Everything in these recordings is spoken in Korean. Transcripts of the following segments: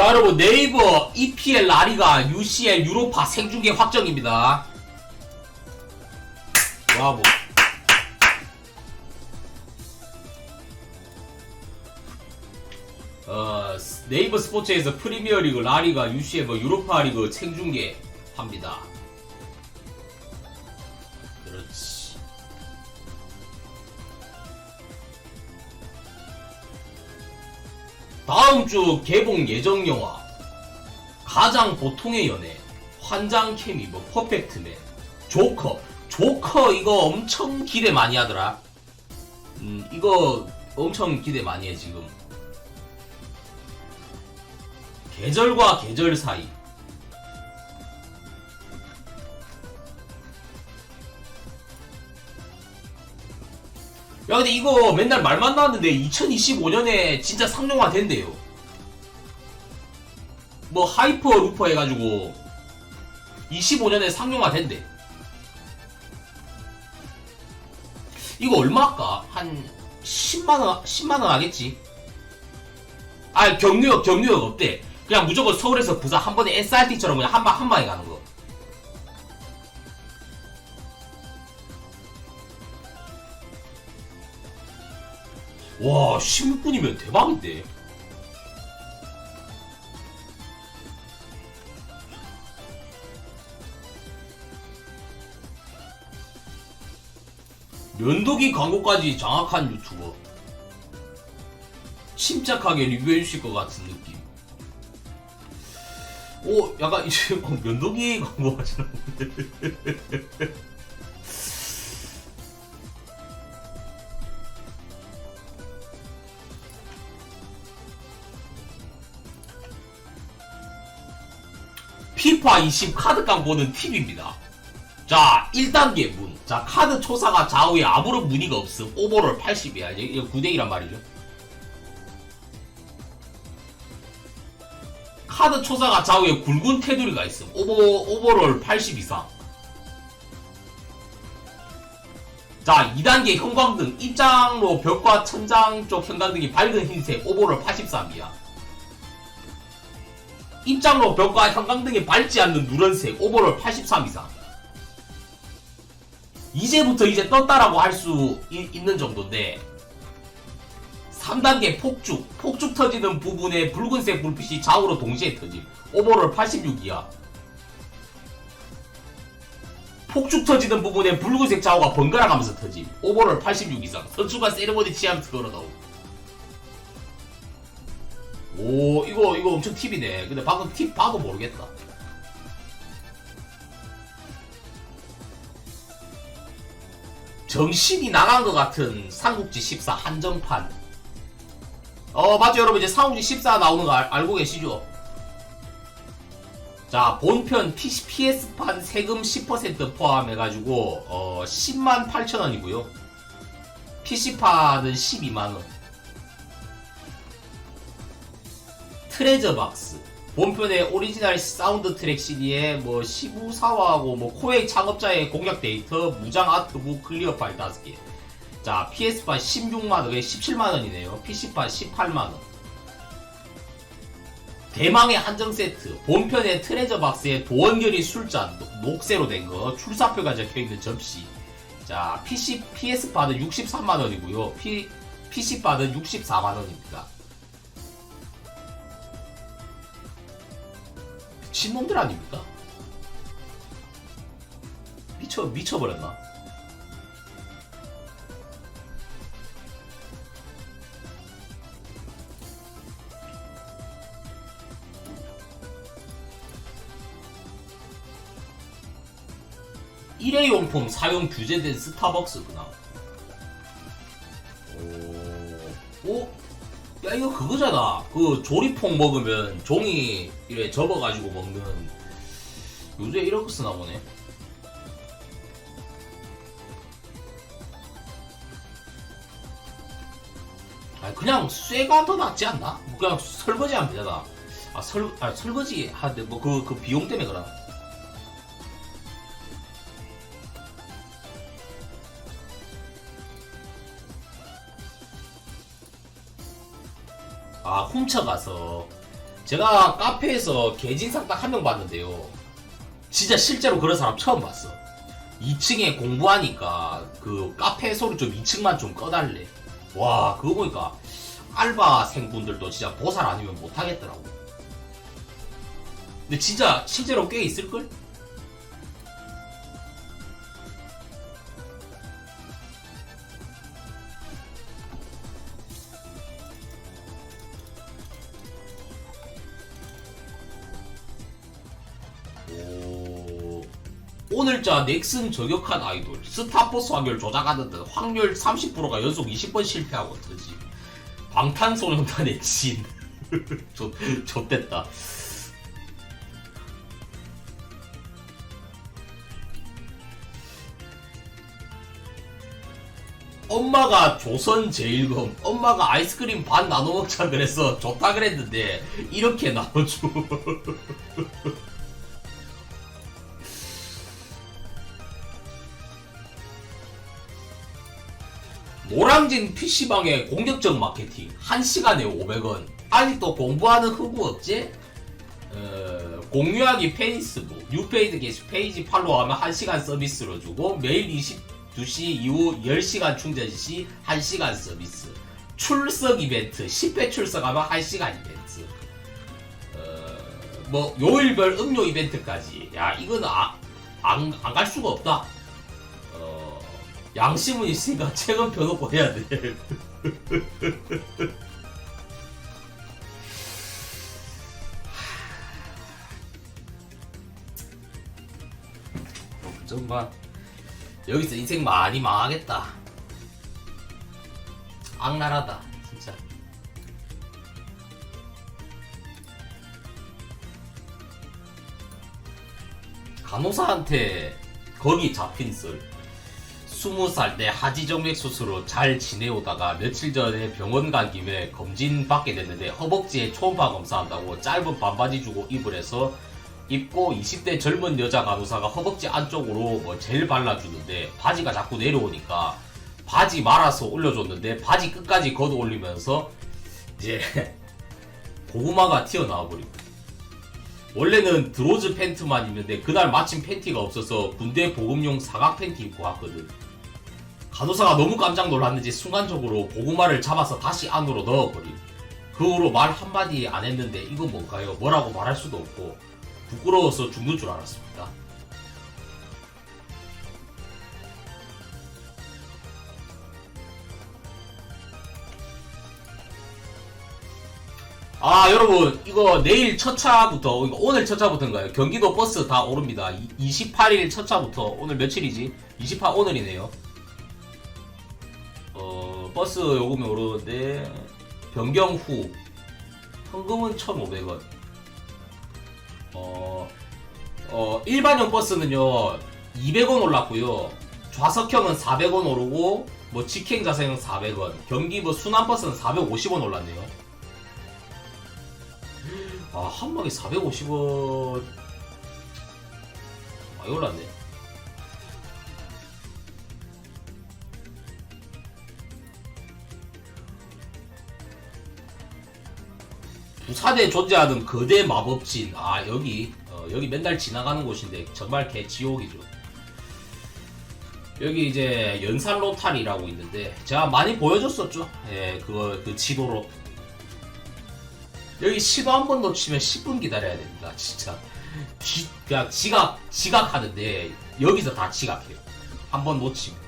자 여러분 네이버 EPL 라리가 UCL 유로파 생중계 확정입니다. 브라보. 어, 네이버 스포츠에서 프리미어리그 라리가 UCL 뭐 유로파 리그 생중계 합니다. 다음 주 개봉 예정 영화 가장 보통의 연애 환장 케미 뭐 퍼펙트맨 조커. 조커 이거 엄청 기대 많이 하더라. 음 이거 엄청 기대 많이 해 지금. 계절과 계절 사이 야 근데 이거 맨날 말만 나왔는데 2025년에 진짜 상용화 된대요. 뭐 하이퍼 루퍼 해가지고 25년에 상용화 된대. 이거 얼마 할까? 한 10만원 10만원 하겠지? 아 경유역 경유역 없대 그냥 무조건 서울에서 부산 한 번에 SRT처럼 그냥 한방 한 방에 가는 거 와 16분이면 대박인데. 면도기 광고까지 장악한 유튜버. 침착하게 리뷰해 주실 것 같은 느낌. 오 약간 이제 뭐 면도기 광고 하시는 분들 피파 20 카드 광고는 팁입니다. 자, 1단계 문. 자, 카드 초사가 좌우에 아무런 무늬가 없음. 오버롤 80이야. 이거 9대1란 말이죠. 카드 초사가 좌우에 굵은 테두리가 있음. 오버, 오버롤 80 이상. 자, 2단계 형광등. 입장로 벽과 천장 쪽 형광등이 밝은 흰색. 오버롤 83이야. 입장로 벽과 형광등이 밝지 않는 누런색. 오버롤 83 이상. 이제부터 이제 떴다라고 할 수 있는 정도인데 3단계 폭죽 폭죽 터지는 부분에 붉은색 불빛이 좌우로 동시에 터짐 오버롤 86이야 폭죽 터지는 부분에 붉은색 좌우가 번갈아 가면서 터짐 오버롤 86 이상 선수가 세레모니 취하면서 걸어나오 오 이거 이거 엄청 팁이네 근데 방금 팁 봐도 모르겠다 정신이 나간 것 같은 삼국지 14 한정판. 어, 맞죠, 여러분. 이제 삼국지 14 나오는 거 알, 고 계시죠? 자, 본편 PC, PS판 세금 10% 포함해가지고, 어, 10만 8천 원이고요. PC판은 12만원. 트레저 박스. 본편의 오리지널 사운드 트랙 CD에 뭐 시부사와하고 뭐 코웨이 창업자의 공략 데이터, 무장 아트북, 클리어 파일 5개. 자, PS판 16만원, 17만원이네요. PC판 18만원. 대망의 한정 세트. 본편의 트레저 박스에 도원결이 술잔, 녹색으로 된 거, 출사표가 적혀있는 접시. 자, PC, PS판은 63만원이고요. P, PC판은 64만원입니다. 미친놈들 아닙니까? 미쳐, 미쳐버렸나? 일회용품 사용 규제된 스타벅스구나. 오, 오? 야 이거 그거잖아. 그 조리퐁 먹으면 종이 이래 접어가지고 먹는. 요새 이런 거 쓰나 보네. 아 그냥 쇠가 더 낫지 않나? 뭐 그냥 설거지 하면 되잖아. 아, 설, 아 설거지 하는데 뭐 그 그 비용 때문에 그러나 아 훔쳐가서 제가 카페에서 개진상 딱 한 명 봤는데요. 진짜 실제로 그런 사람 처음 봤어. 2층에 공부하니까 그 카페 소리 좀 2층만 좀 꺼달래. 와 그거 보니까 알바생분들도 진짜 보살 아니면 못하겠더라고. 근데 진짜 실제로 꽤 있을걸? 오늘자 넥슨 저격한 아이돌 스타포스 확률 조작하는 듯 확률 30%가 연속 20번 실패하고 터지. 방탄소년단의 진. 좋, 좋됐다. 엄마가 조선 제일금 엄마가 아이스크림 반 나눠 먹자 그래서 좋다 그랬는데 이렇게 나눠줘 노량진 PC방의 공격적 마케팅. 1시간에 500원. 아직도 공부하는 흑우 없지? 어, 공유하기 페이스북. 뉴페이드 게시 페이지 팔로우하면 1시간 서비스로 주고 매일 22시 이후 10시간 충전 시 1시간 서비스. 출석 이벤트. 10회 출석하면 1시간 이벤트. 어, 뭐 요일별 음료 이벤트까지. 야 이거는 아, 안갈 수가 없다. 어, 양심은 있으니까 책은 펴놓고 해야 돼. 정말 여기서 인생 많이 망하겠다. 악랄하다, 진짜. 간호사한테 거기 잡힌 썰. 스무 살때 하지정맥 수술로 잘 지내오다가 며칠 전에 병원 간 김에 검진 받게 됐는데 허벅지에 초음파 검사한다고 짧은 반바지 주고 입을 해서 입고 20대 젊은 여자 간호사가 허벅지 안쪽으로 뭐 젤 발라주는데 바지가 자꾸 내려오니까 바지 말아서 올려줬는데 바지 끝까지 걷어 올리면서 이제 고구마가 튀어나와 버리고 원래는 드로즈 팬트만 입는데 그날 마침 팬티가 없어서 군대 보급용 사각 팬티 입고 왔거든. 간호사가 너무 깜짝 놀랐는지 순간적으로 고구마를 잡아서 다시 안으로 넣어버림. 그 후로 말 한마디 안 했는데 이건 뭔가요? 뭐라고 말할 수도 없고 부끄러워서 죽는 줄 알았습니다. 아 여러분 이거 내일 첫 차부터 오늘 첫 차부터인가요? 경기도 버스 다 오릅니다. 이- 28일 첫 차부터 오늘 며칠이지? 28 오늘이네요. 어 버스 요금이 오르는데 변경 후 현금은 1,500원. 어, 어 일반형 버스는요 200원 올랐고요. 좌석형은 400원 오르고 뭐 직행 자석형 400원. 경기 뭐 순환 버스는 450원 올랐네요. 아, 한 방에 450원. 많이 올랐네. 부산에 존재하는 거대 마법진. 아, 여기. 어, 여기 맨날 지나가는 곳인데 정말 개 지옥이죠. 여기 이제 연산 로탈이라고 있는데 제가 많이 보여줬었죠. 예, 그거 그 지도로 여기 시도 한 번 놓치면 10분 기다려야 됩니다. 진짜. 지, 그냥 지각, 지각하는데, 여기서 다 지각해요. 한 번 놓치면.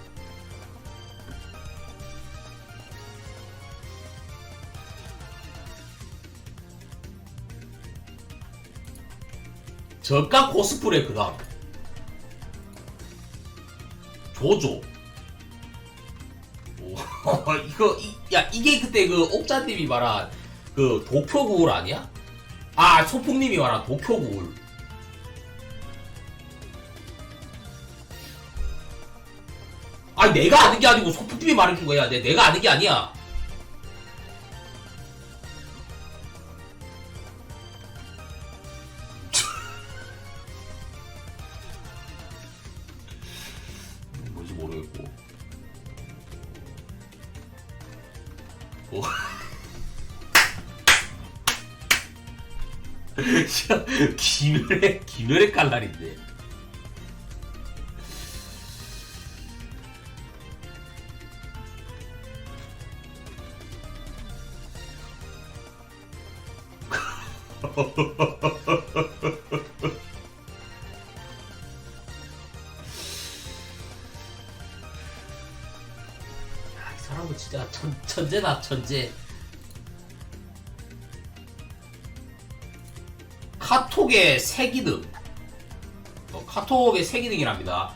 저가 코스프레 그 다음. 조조. 오, 이거, 이, 야, 이게 그때 그 옥자님이 말한 그 도쿄구울 아니야? 아 소풍님이 말한 도쿄구울 아니 내가 아는 게 아니고 소풍님이 말해준 거야 내, 내가 아는 게 아니야 뭔지 모르겠고 뭐 김열의 김열의 칼날인데. 사람은 진짜 천, 천재다 천재. 카톡의 세기등 어, 카톡의 세기등이랍니다.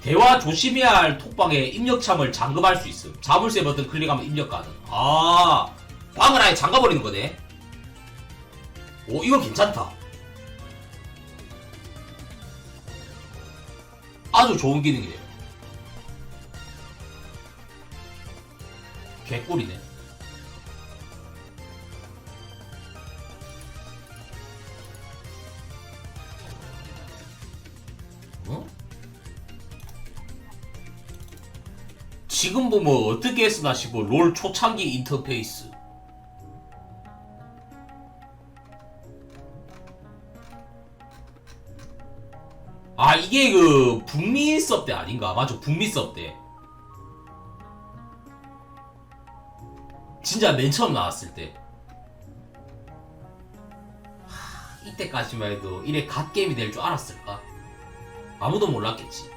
대화 조심해야 할 톡방에 입력참을 잠금할 수 있음. 자물쇠 버튼 클릭하면 입력 가능. 아 방을 아예 잠가버리는 거네. 오 이거 괜찮다. 아주 좋은 기능이네요 개꿀이네. 어? 지금 보면 어떻게 쓰나 싶어 롤 초창기 인터페이스. 아 이게 그 북미 섭때 아닌가? 맞아 북미 섭때 진짜 맨 처음 나왔을 때 하, 이때까지만 해도 이래 갓게임이 될 줄 알았을까 아무도 몰랐겠지.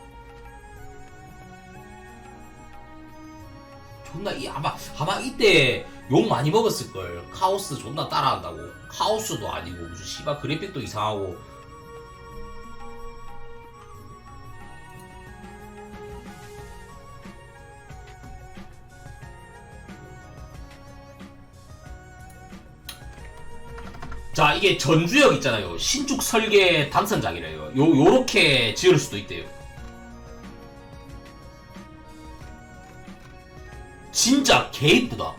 존나 이 아마 아마 이때 욕 많이 먹었을 걸. 카오스 존나 따라한다고. 카오스도 아니고 무슨 씨발 그래픽도 이상하고. 자 이게 전주역 있잖아요. 신축 설계 당선작이래요. 요 요렇게 지을 수도 있대요. 진짜 개 이쁘다.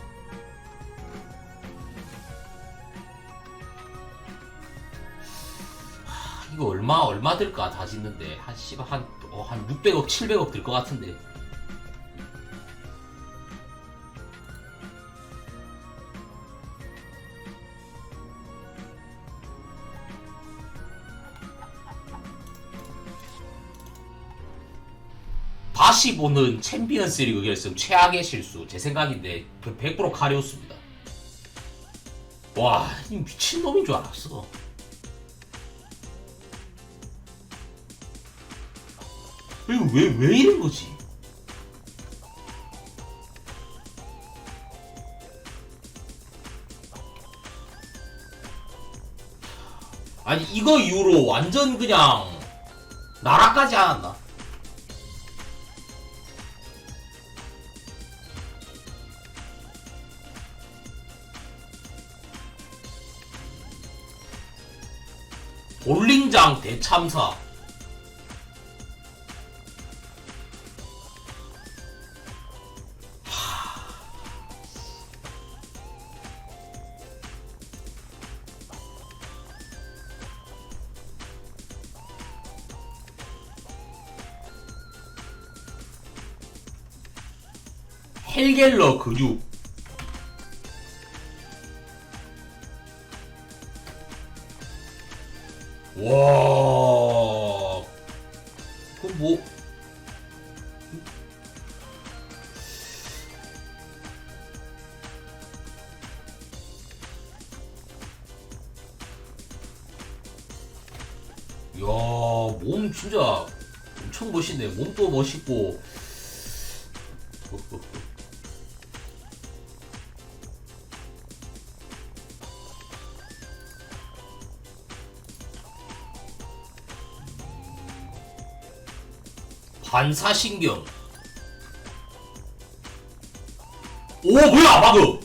하, 이거 얼마 얼마 들까? 다 짓는데. 한 씨발 한한 어, 한 600억 700억 들 것 같은데 다시 보는 챔피언스 리그 결승 최악의 실수 제 생각인데 100% 카리오스입니다. 와, 이 미친놈인 줄 알았어. 이거 왜, 왜 이런 거지? 아니, 이거 이후로 완전 그냥 나라까지 않았나? 볼링장 대참사. 헬겔러 근육 와, 그 뭐? 야, 몸 진짜 엄청 멋있네. 몸도 멋있고. 반사신경. 오, 뭐야, 방금!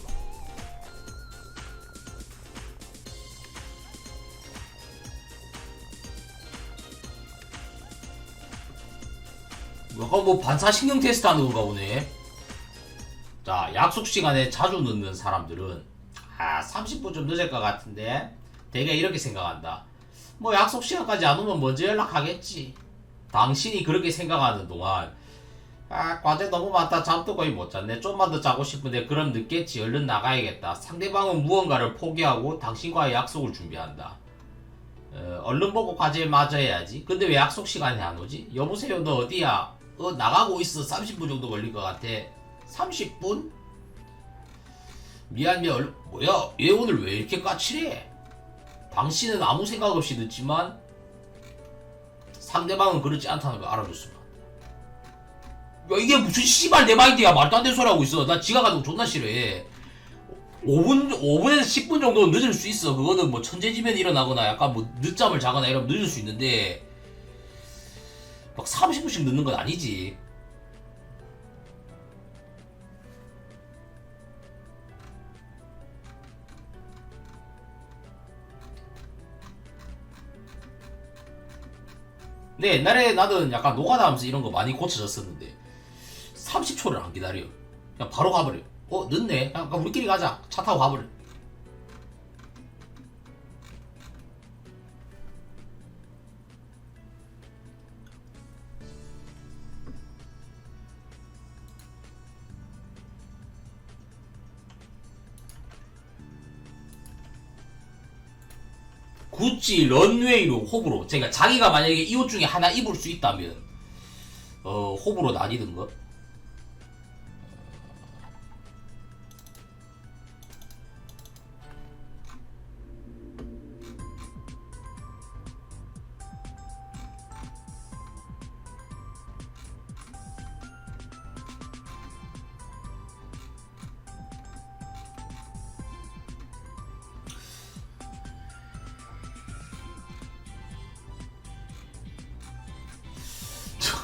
약간 뭐 반사신경 테스트 하는 건가 보네. 자, 약속 시간에 자주 늦는 사람들은, 아, 30분 좀 늦을 것 같은데, 되게 이렇게 생각한다. 뭐 약속 시간까지 안 오면 먼저 연락하겠지. 당신이 그렇게 생각하는 동안 아 과제 너무 많다 잠도 거의 못 잤네 좀만 더 자고 싶은데 그럼 늦겠지 얼른 나가야겠다 상대방은 무언가를 포기하고 당신과의 약속을 준비한다 어, 얼른 보고 과제 맞아야지. 근데 왜 약속 시간에 안 오지? 여보세요, 너 어디야? 어, 나가고 있어. 30분 정도 걸릴 것 같아. 30분? 미안, 미안. 뭐야? 얘 오늘 왜 이렇게 까칠해? 당신은 아무 생각 없이 늦지만 상대방은 그렇지 않다는 걸 알아줬으면. 야, 이게 무슨 씨발 내 마인드야. 말도 안 되는 소리 하고 있어. 나 가는 거 존나 싫어해. 5분, 5분에서 10분 정도 늦을 수 있어. 그거는 뭐 천재지변이 일어나거나 약간 뭐 늦잠을 자거나 이러면 늦을 수 있는데, 막 30분씩 늦는 건 아니지. 근데 옛날에 나는 약간 노가다 하면서 이런 거 많이 고쳐졌었는데, 30초를 안 기다려. 그냥 바로 가버려. 어, 늦네. 그냥 우리끼리 가자. 차 타고 가버려. 구찌 런웨이로 호불호. 그러니까 자기가 만약에 이 옷 중에 하나 입을 수 있다면 어 호불호 나뉘는 거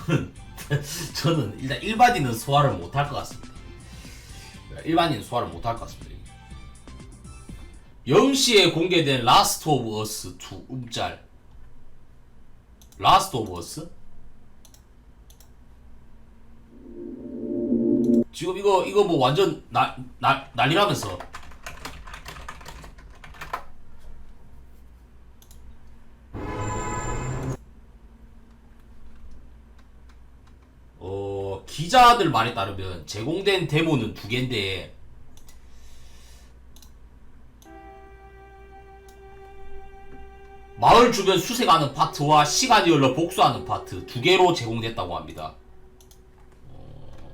저는 저는 일단 일반인은 소화를 못할 것 같습니다. 일반인은 소화를 못할 것 같습니다. 0시에 공개된 라스트 오브 어스 2 음짤 라스트 오브 어스? 지금 이거 이거 뭐 완전 나, 나, 난리라면서 어, 기자들 말에 따르면 제공된 데모는 두 개인데 마을 주변 수색하는 파트와 시간이 흘러 복수하는 파트 두 개로 제공됐다고 합니다. 어,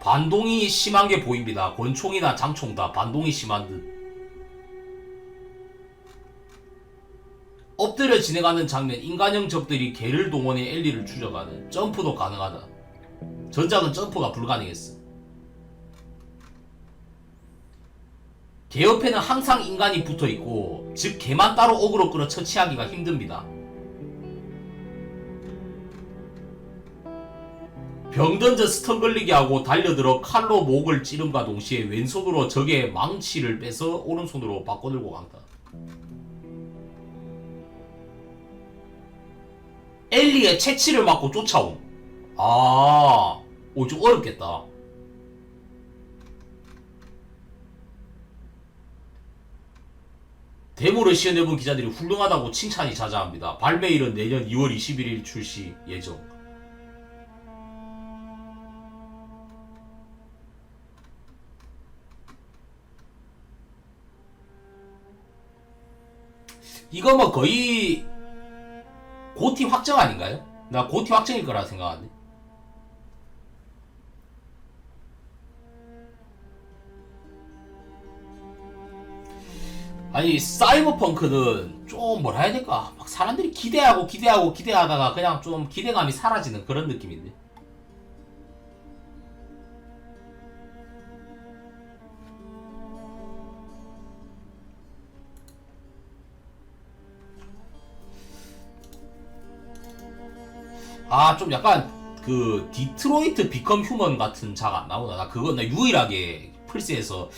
반동이 심한 게 보입니다. 권총이나 장총 다 반동이 심한 듯. 엎드려 진행하는 장면, 인간형 적들이 개를 동원해 엘리를 추적하는 점프도 가능하다. 전작은 점프가 불가능했어. 개 옆에는 항상 인간이 붙어 있고, 즉 개만 따로 어그로 끌어 처치하기가 힘듭니다. 병 던져 스턴 걸리게 하고 달려들어 칼로 목을 찌름과 동시에 왼손으로 적의 망치를 빼서 오른손으로 바꿔들고 간다. 엘리의 채취를 맞고 쫓아옴. 아, 오, 좀 어렵겠다. 데모를 시연해본 기자들이 훌륭하다고 칭찬이 자자합니다. 발매일은 내년 2월 21일 출시 예정. 이거 뭐 거의 고티 확정 아닌가요? 나 고티 확정일 거라 생각하는데. 아니 사이버펑크는 좀 뭐라 해야 될까? 막 사람들이 기대하고 기대하고 기대하다가 그냥 좀 기대감이 사라지는 그런 느낌인데. 아 좀 약간 그 디트로이트 비컴 휴먼 같은 자가 안 나오나? 나 그거 나 유일하게 플스에서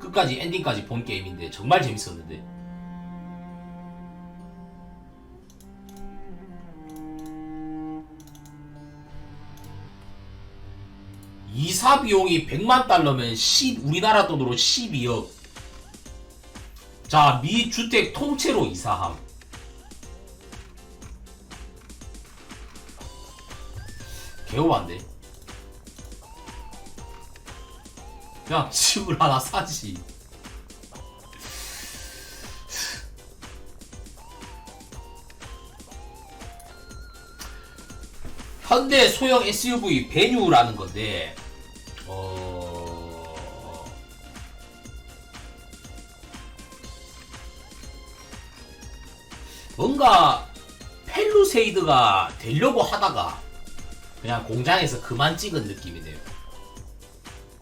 끝까지 엔딩까지 본 게임인데 정말 재밌었는데. 이사 비용이 100만 달러면 10 우리나라 돈으로 12억. 자 미 주택 통째로 이사함 개오반데? 그냥 집을 하나 사지. 현대 소형 SUV 베뉴라는 건데 어... 뭔가 펠루세이드가 되려고 하다가 그냥 공장에서 그만 찍은 느낌이네요.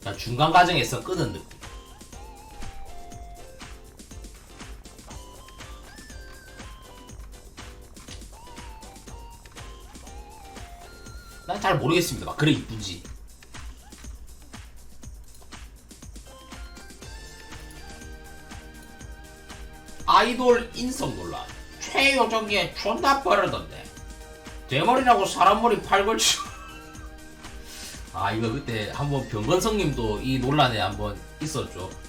그냥 중간 과정에서 끄는 느낌. 난 잘 모르겠습니다. 막 그래 이쁘지. 아이돌 인성 논란. 최요정에 존나 빠르던데. 대머리라고 사람 머리 팔걸 치. 아 이거 그때 한번 병건성님도 이 논란에 한번 있었죠. 예.